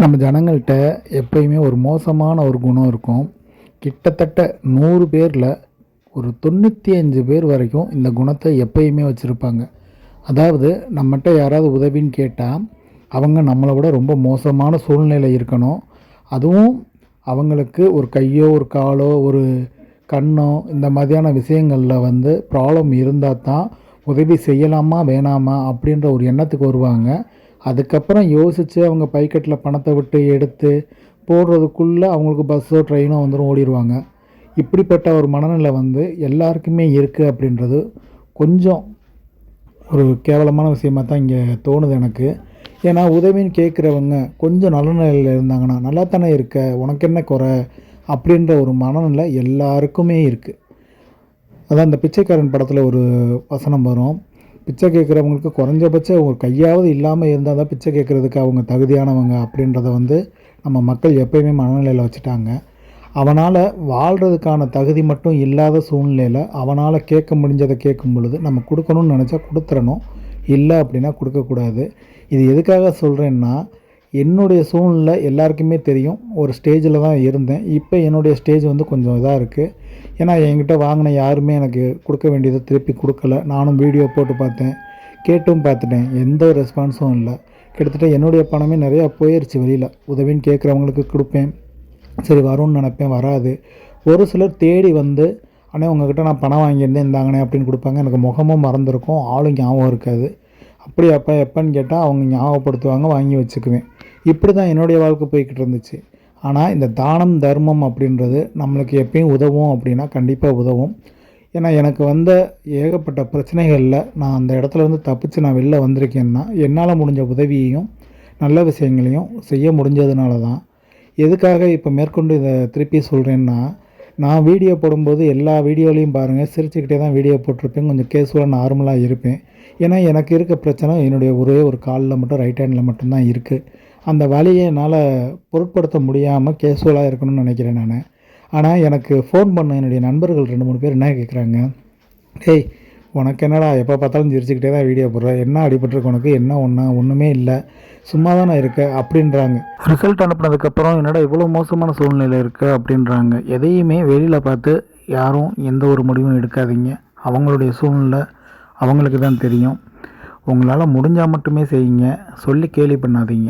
நம்ம ஜனங்கள்கிட்ட எப்பயுமே ஒரு மோசமான ஒரு குணம் இருக்கும். கிட்டத்தட்ட நூறு பேரில் ஒரு தொண்ணூற்றி அஞ்சு பேர் வரைக்கும் இந்த குணத்தை எப்பயுமே வச்சுருப்பாங்க. அதாவது நம்மகிட்ட யாராவது உதவின்னு கேட்டால் அவங்க நம்மளை விட ரொம்ப மோசமான சூழ்நிலை இருக்கணும். அதுவும் அவங்களுக்கு ஒரு கையோ ஒரு காலோ ஒரு கண்ணோ இந்த மாதிரியான விஷயங்களில் வந்து ப்ராப்ளம் இருந்தால் தான் உதவி செய்யலாமா வேணாமா அப்படின்ற ஒரு எண்ணத்துக்கு வருவாங்க. அதுக்கப்புறம் யோசித்து அவங்க பைக்கெட்டில் பணத்தை விட்டு எடுத்து போடுறதுக்குள்ளே அவங்களுக்கு பஸ்ஸோ ட்ரெயினோ வந்துடும் ஓடிடுவாங்க இப்படிப்பட்ட ஒரு மனநிலை வந்து எல்லாருக்குமே இருக்குது அப்படின்றது கொஞ்சம் ஒரு கேவலமான விஷயமாக தான் இங்கே தோணுது எனக்கு. ஏன்னா உதவின்னு கேட்குறவங்க கொஞ்சம் நல்ல நிலையில் இருந்தாங்கன்னா நல்லா தானே இருக்க உனக்கு என்ன குறை? அப்படின்ற ஒரு மனநிலை எல்லாருக்குமே இருக்குது அதான் இந்த பிச்சைக்காரன் படத்தில் ஒரு வசனம் வரும். பிச்சை கேட்குறவங்களுக்கு குறைஞ்சபட்சம் ஒரு கையாவது இல்லாமல் இருந்தால் தான் பிச்சை கேட்குறதுக்கு அவங்க தகுதியானவங்க அப்படின்றத வந்து நம்ம மக்கள் எப்பயுமே மனநிலையில் வச்சுட்டாங்க. அவனால் வாழ்கிறதுக்கான தகுதி மட்டும் இல்லாத சூழ்நிலையில் அவனால் கேட்க முடிஞ்சதை கேட்கும் பொழுது நம்ம கொடுக்கணும்னு நினச்சா கொடுத்துறணும். இல்லை அப்படின்னா கொடுக்கக்கூடாது. இது எதுக்காக சொல்கிறேன்னா என்னுடைய சூழ்நிலை எல்லாருக்குமே தெரியும். ஒரு ஸ்டேஜில் தான் இருந்தேன். இப்போ என்னுடைய ஸ்டேஜ் வந்து கொஞ்சம் இதாக இருக்குது ஏன்னா என்கிட்ட வாங்கின யாருமே எனக்கு கொடுக்க வேண்டியதை திருப்பி கொடுக்கல. நானும் வீடியோ போட்டு பார்த்தேன். கேட்டும் பார்த்துட்டேன். எந்த ஒரு ரெஸ்பான்ஸும் இல்லை. கிட்டத்தட்ட என்னுடைய பணமே நிறையா போயிடுச்சு வெளியில். உதவின்னு கேட்குறவங்களுக்கு கொடுப்பேன். சரி வரும்னு நினப்பேன். வராது. ஒரு சிலர் தேடி வந்து அண்ணே உங்ககிட்ட நான் பணம் வாங்கியிருந்தேன். இந்தாங்கண்ணே அப்படின்னு கொடுப்பாங்க. எனக்கு முகமும் மறந்துருக்கும். ஆளும் ஞாபகம் இருக்காது. அப்படி அப்போ எப்போன்னு கேட்டால் அவங்க ஞாபகப்படுத்துவாங்க. வாங்கி வச்சுக்குவேன். இப்படி தான் என்னுடைய வாழ்க்கை போய்கிட்டு இருந்துச்சு. ஆனால் இந்த தானம் தர்மம் அப்படின்றது நம்மளுக்கு எப்பயும் உதவும் அப்படின்னா கண்டிப்பாக உதவும். ஏன்னா எனக்கு வந்த ஏகப்பட்ட பிரச்சனைகளில் நான் அந்த இடத்துல இருந்து தப்பிச்சு நான் வெளில வந்திருக்கேன்னா என்னால் முடிஞ்ச உதவியையும் நல்ல விஷயங்களையும் செய்ய முடிஞ்சதுனால தான் எதுக்காக இப்போ மேற்கொண்டு இதை திருப்பி சொல்கிறேன்னா நான் வீடியோ போடும்போது எல்லா வீடியோலையும் பாருங்கள் சிரிச்சுக்கிட்டே தான் வீடியோ போட்டிருப்பேன். கொஞ்சம் கேஸுவலாக நார்மலாக இருப்பேன். ஏன்னா எனக்கு இருக்க பிரச்சனை என்னுடைய ஒரே ஒரு காலில் மட்டும் ரைட் ஹேண்டில் மட்டும்தான் இருக்குது அந்த வழியை என்னால் பொருட்படுத்த முடியாமல் கேஷுவலாக இருக்கணும்னு நினைக்கிறேன் நான். ஆனால் எனக்கு ஃபோன் பண்ண என்னுடைய நண்பர்கள் ரெண்டு மூணு பேர் என்ன கேட்குறாங்க டேய் உனக்கு என்னடா எப்போ பார்த்தாலும் சிரிச்சுக்கிட்டே தான் வீடியோ போடுறேன் என்ன அடிபட்டுருக்கு உனக்கு? என்ன ஒன்றா ஒன்றுமே இல்லை. சும்மா தானே இருக்க? அப்படின்றாங்க. ரிசல்ட் அனுப்புனதுக்கப்புறம் என்னடா இவ்வளோ மோசமான சூழ்நிலை இருக்குது அப்படின்றாங்க. எதையுமே வெளியில் பார்த்து யாரும் எந்த ஒரு முடிவும் எடுக்காதீங்க. அவங்களுடைய சூழ்நிலை அவங்களுக்கு தான் தெரியும். உங்களால் முடிஞ்சால் மட்டுமே செய்யுங்க. சொல்லி கேலி பண்ணாதீங்க.